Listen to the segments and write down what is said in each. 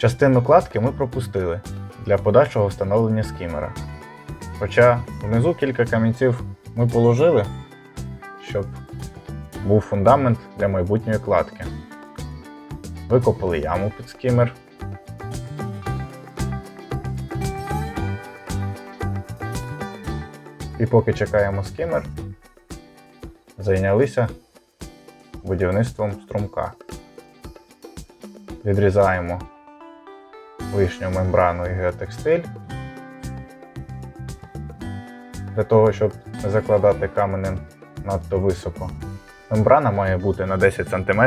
Частину кладки ми пропустили для подальшого встановлення скімера. Хоча внизу кілька камінців ми положили, щоб був фундамент для майбутньої кладки. Викопали яму під скімер. І поки чекаємо скімер, зайнялися будівництвом струмка. Відрізаємо лишню мембрану і геотекстиль. Для того, щоб не закладати каменем надто високо. Мембрана має бути на 10 см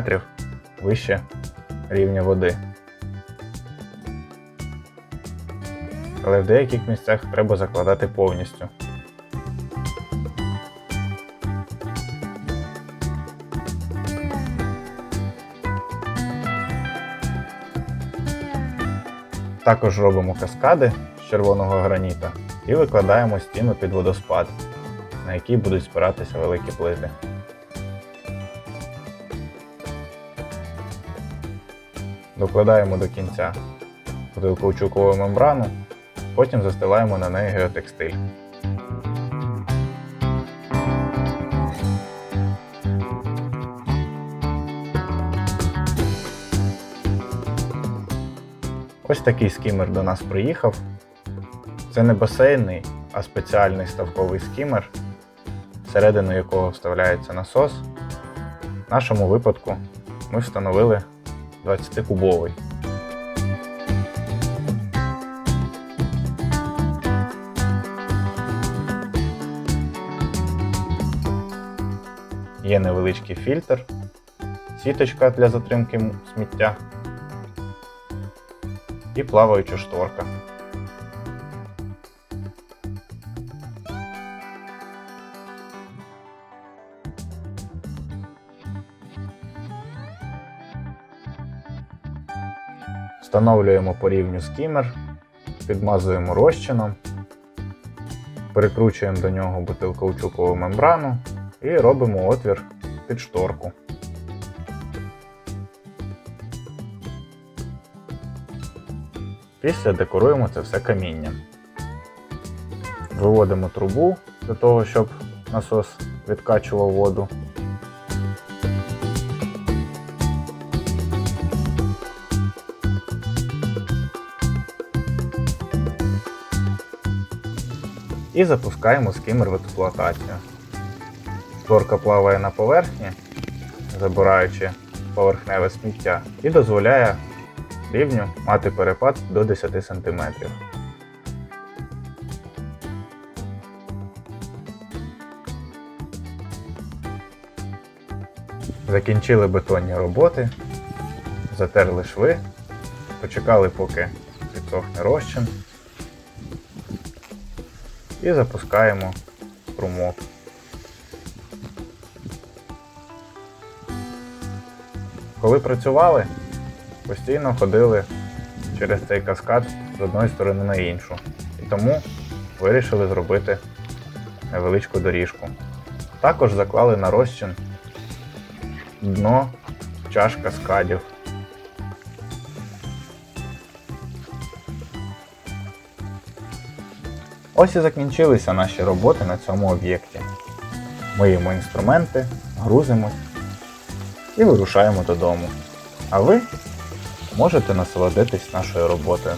вище рівня води. Але в деяких місцях треба закладати повністю. Також робимо каскади з червоного граніта і викладаємо стіну під водоспад, на якій будуть спиратися великі плити. Докладаємо до кінця каучукову мембрану, потім застилаємо на неї геотекстиль. Ось такий скімер до нас приїхав. Це не басейний, а спеціальний ставковий скімер, всередину якого вставляється насос. В нашому випадку ми встановили 20-кубовий. Є невеличкий фільтр, сіточка для затримки сміття і плаваюча шторка. Встановлюємо по рівню скімер, підмазуємо розчином, перекручуємо до нього бутилкаучукову мембрану і робимо отвір під шторку. Після декоруємо це все камінням. Виводимо трубу для того, щоб насос відкачував воду. І запускаємо скимер в експлуатацію. Шторка плаває на поверхні, забираючи поверхневе сміття, і дозволяє рівню мати перепад до 10 см. Закінчили бетонні роботи, затерли шви, почекали, поки підсохне розчин. І запускаємо струмок. Коли працювали, постійно ходили через цей каскад з одної сторони на іншу. І тому вирішили зробити невеличку доріжку. Також заклали на розчин дно чаш каскадів. Ось і закінчилися наші роботи на цьому об'єкті. Миємо інструменти, грузимось і вирушаємо додому. А ви можете насолодитись нашою роботою.